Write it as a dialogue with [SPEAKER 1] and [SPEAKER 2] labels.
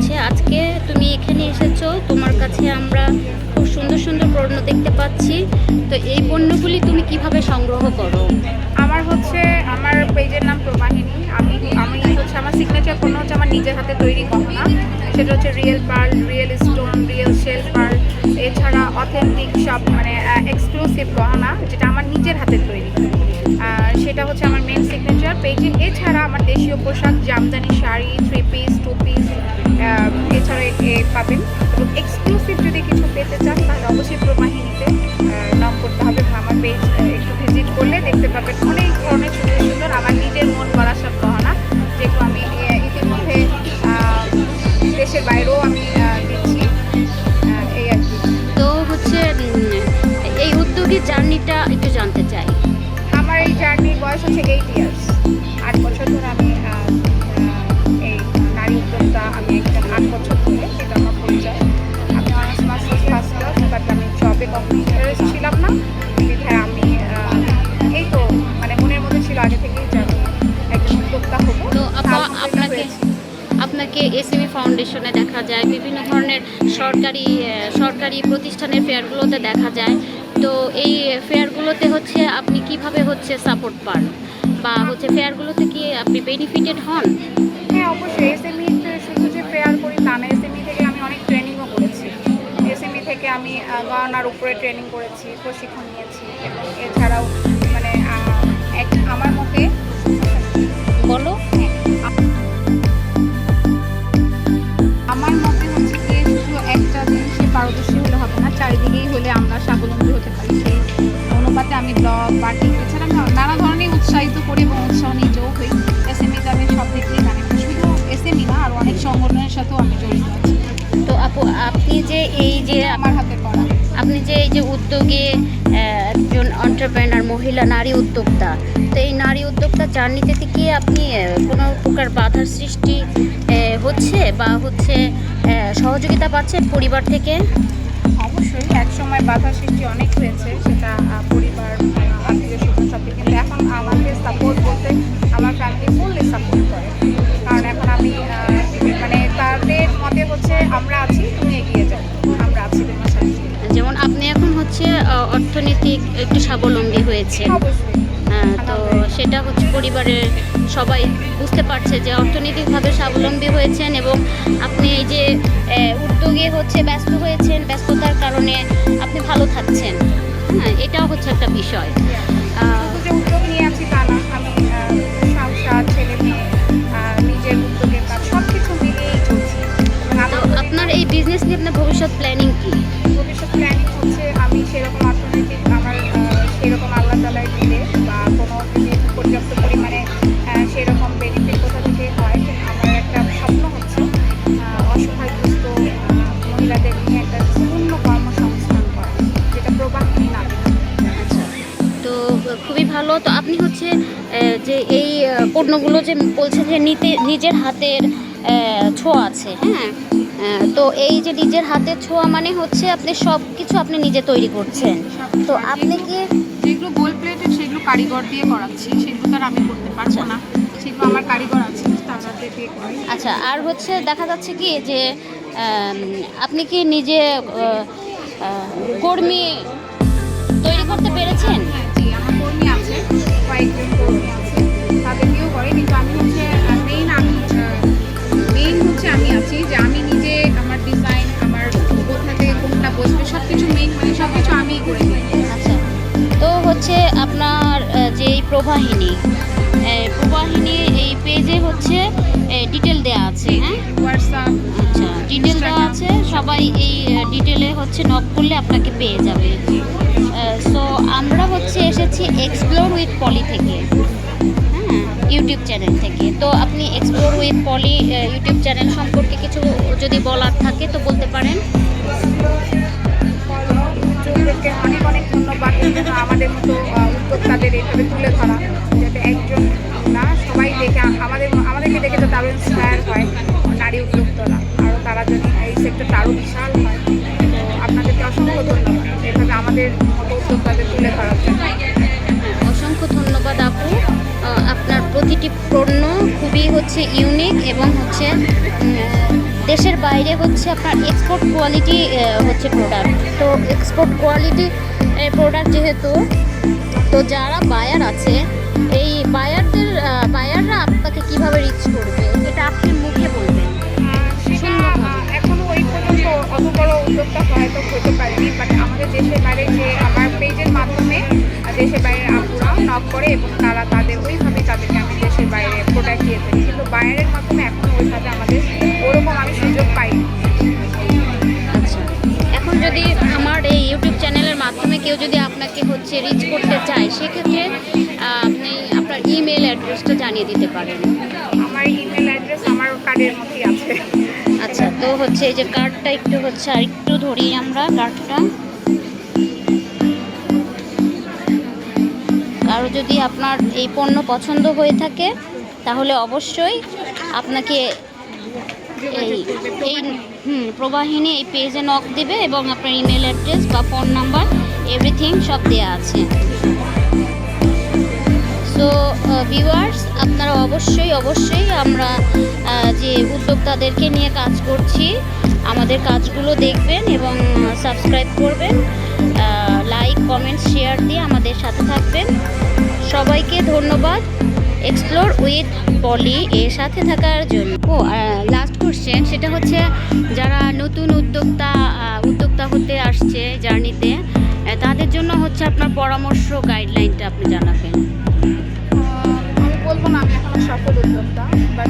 [SPEAKER 1] হচ্ছে আজকে তুমি এখানে এসেছ, তোমার কাছে আমরা খুব সুন্দর সুন্দর পণ্য দেখতে পাচ্ছি। তো এই পণ্যগুলি তুমি কীভাবে সংগ্রহ করো?
[SPEAKER 2] আমার হচ্ছে, আমার পেজের নাম প্রবাহিনী। আমি আমি হচ্ছে আমার সিগনেচার পণ্য হচ্ছে আমার নিজের হাতে তৈরি গহনা সেটা হচ্ছে real pearl real stone real shell pearl এছাড়া অথেন্টিক সব মানে এক্সক্লুসিভ গহনা, যেটা আমার নিজের হাতে তৈরি। সেটা হচ্ছে আমার মেন সিগনেচার পেজে এছাড়া আমার দেশীয় পোশাক, Jamdani sari three piece two piece এছাড়া এ- পাবেন। এবং এক্সক্লুসিভ যদি কিছু পেতে চান তাহলে অবশ্যই প্রবাহিনীতে নক করতে হবে আমার পেজ একটু ভিজিট করলে দেখতে পাবেন। অনেক ধরনের সুন্দর সুন্দর আমার নিজের মন করা সব গহনা যেগুলো আমি ইতিমধ্যে দেশের বাইরেও আমি দিচ্ছি। এই আর কি।
[SPEAKER 1] তো হচ্ছে এই উদ্যোগী জার্নিটা একটু জানতে চাই।
[SPEAKER 2] আমার এই জার্নির বয়স হচ্ছে এইট ইয়ার্স
[SPEAKER 1] আপনাকে এসএমই ফাউন্ডেশনে দেখা যায়। বিভিন্ন ধরনের সরকারি সরকারি প্রতিষ্ঠানের ফেয়ারগুলোতে দেখা যায়। তো এই ফেয়ারগুলোতে হচ্ছে আপনি কীভাবে হচ্ছে সাপোর্ট পান? বা হচ্ছে ফেয়ারগুলোতে কি আপনি বেনিফিটেড হন?
[SPEAKER 2] হ্যাঁ অবশ্যই। এসএমইতে শুধু যে ফেয়ার করি তা না এসএমই থেকে আমি অনেক ট্রেনিংও করেছি। এসএমই থেকে আমি আহ, গহনার উপরে ট্রেনিং করেছি প্রশিক্ষণ নিয়েছি। এবং এছাড়াও মানে আমার মতে
[SPEAKER 1] বলো।
[SPEAKER 2] চারিদিকেই হলে আমরা স্বাবলম্বী হতে পারি। সেই অনুপাতে আমি ব্লগ বাটিক এছাড়া আমি নানা ধরনের উৎসাহিত করি এবং উৎসাহ নিজেও হই। এসএমইতে আমি সব দিক দিয়ে কানেক্ট শুধু এসএমই না আর অনেক সংগঠনের সাথেও আমি জড়িত আছি।
[SPEAKER 1] তো আপু আপনি যে এই যে
[SPEAKER 2] আমার হাতে করা
[SPEAKER 1] আপনি যে এই যে উদ্যোগে একজন অন্টারপ্রেনার মহিলা নারী উদ্যোক্তা তো এই নারী উদ্যোক্তা জার্নিতে কি আপনি কোনো প্রকার বাধার সৃষ্টি হচ্ছে বা হচ্ছে সহযোগিতা পাচ্ছেন পরিবার থেকে?
[SPEAKER 2] অবশ্যই এক সময় বাধা সৃষ্টি অনেক হয়েছে সেটা পরিবার আত্মীয় স্বজন সব দিক কিন্তু এখন আমাকে সাপোর্ট বলতে আমার ফ্যামিলি ফুললি সাপোর্ট করে। কারণ এখন আমি মানে তাদের মতে হচ্ছে আমরা আছি তুমি এগিয়ে যাও। আমরা আছি তোমার সাথে।
[SPEAKER 1] যেমন আপনি এখন হচ্ছে অর্থনৈতিক একটু স্বাবলম্বী হয়েছে
[SPEAKER 2] অবশ্যই।
[SPEAKER 1] তো সেটা হচ্ছে পরিবারের সবাই বুঝতে পারছে যে অর্থনৈতিকভাবে স্বাবলম্বী হয়েছেন এবং আপনি এই যে উদ্যোগে হচ্ছে ব্যস্ত হয়েছেন, ব্যস্ততার কারণে আপনি ভালো থাকছেন। হ্যাঁ এটাও হচ্ছে একটা বিষয়। পণ্যগুলো যে বলছে যে নিতে নিজের হাতের ছোঁয়া আছে হ্যাঁ? তো এই যে নিজের হাতের ছোঁয়া মানে হচ্ছে আপনি সব কিছু আপনি নিজে তৈরি করছেন। তো আপনি কি
[SPEAKER 2] যেগুলো গোল প্লেটেড সেগুলো কারিগর দিয়ে করাচ্ছি সেগুলো তো আমি করতে পারব না। সেগুলো আমার কারিগর আছে তারা দিয়ে করি।
[SPEAKER 1] আচ্ছা আর হচ্ছে দেখা যাচ্ছে কি যে আপনি কি নিজে কর্মী তৈরি করতে পেরেছেন?
[SPEAKER 2] হ্যাঁ জি আমার কর্মী আছে কয়েকজন কর্মী আছে। করে কিন্তু আমি হচ্ছে মেইন আমি মেইন হচ্ছে আমি আছি যে আমি নিজে আমার ডিজাইন আমার কোথা থেকে কোনটা বসবে সব কিছু মেইন মানে সব কিছু আমিই করে দিই
[SPEAKER 1] আচ্ছা। তো হচ্ছে আপনার যে এই প্রবাহিনী প্রবাহিনী এই পেজে হচ্ছে ডিটেল দেওয়া আছে হ্যাঁ?
[SPEAKER 2] হোয়াটসঅ্যাপ
[SPEAKER 1] আচ্ছা ডিটেল দেওয়া আছে সবাই এই ডিটেলে হচ্ছে নক করলে আপনাকে পেয়ে যাবে। সো আমরা হচ্ছে এসেছি এক্সপ্লোর উইথ পলি থেকে। ইউটিউব চ্যানেল থেকে। তো আপনি explore with Poli YouTube channel সম্পর্কে কিছু যদি বলার থাকে তো বলতে পারেন।
[SPEAKER 2] অনেক অনেক ধন্যবাদ। আমাদের মতো উদ্যোক্তাদের এইভাবে তুলে ধরা, যাতে একজন না, সবাই দেখে, আমাদের, আমাদেরকে দেখে তো আরও ইন্সপায়ার হয়, নারী উদ্যোক্তারা। আরও তারা যদি এই সেক্টরটা আরও বিশাল হয়
[SPEAKER 1] প্রতিটি পণ্য খুবই হচ্ছে ইউনিক এবং হচ্ছে দেশের বাইরে হচ্ছে আপনার এক্সপোর্ট কোয়ালিটি হচ্ছে প্রোডাক্ট তো এক্সপোর্ট কোয়ালিটি প্রোডাক্ট যেহেতু তো যারা বায়ার আছে এই বায়ারদের বায়াররা আপনাকে কীভাবে রিচ করবে? এটা আপনি মুখে বলবেন।
[SPEAKER 2] সেটা আহ, এখনও ওই অত বড় উদ্যোক্তা হয়তো হতে পারেনি বাট আমাদের দেশের বাইরে যে আমার পেজের মাধ্যমে দেশের বাইরের আপুরা নক করে এবং তারা মাধ্যমে
[SPEAKER 1] কেউ যদি আপনাকে হচ্ছে রিচ করতে চায় সেক্ষেত্রে আপনি আপনার ইমেল অ্যাড্রেসটা জানিয়ে দিতে পারেন।
[SPEAKER 2] আমার ইমেল অ্যাড্রেস আমার কার্ডের মধ্যেই আছে।
[SPEAKER 1] আচ্ছা তো হচ্ছে এই যে কার্ডটা একটু হচ্ছে আর একটু ধরি আমরা কার্ডটা কারও যদি আপনার এই পণ্য পছন্দ হয়ে থাকে তাহলে অবশ্যই আপনাকে এই এই হুম, প্রবাহিনী এই পেজে নক দেবে এবং আপনার ইমেল অ্যাড্রেস বা ফোন নাম্বার এভরিথিং সব দেওয়া আছে। সো ভিউয়ার্স আপনারা অবশ্যই অবশ্যই আমরা যে উদ্যোক্তাদেরকে নিয়ে কাজ করছি, আমাদের কাজগুলো দেখবেন এবং সাবস্ক্রাইব করবেন। লাইক কমেন্ট শেয়ার দিয়ে আমাদের সাথে থাকবেন। সবাইকে ধন্যবাদ। এক্সপ্লোর উইথ পলি এর সাথে থাকার জন্য। ও লাস্ট কোশ্চেন সেটা হচ্ছে যারা নতুন উদ্যোক্তা উদ্যোক্তা হতে আসছে জার্নিতে তাদের জন্য হচ্ছে আপনার পরামর্শ গাইডলাইনটা আপনি জানাবেন। আমি বলব না, আমি এখন সফল উদ্যোক্তা বাট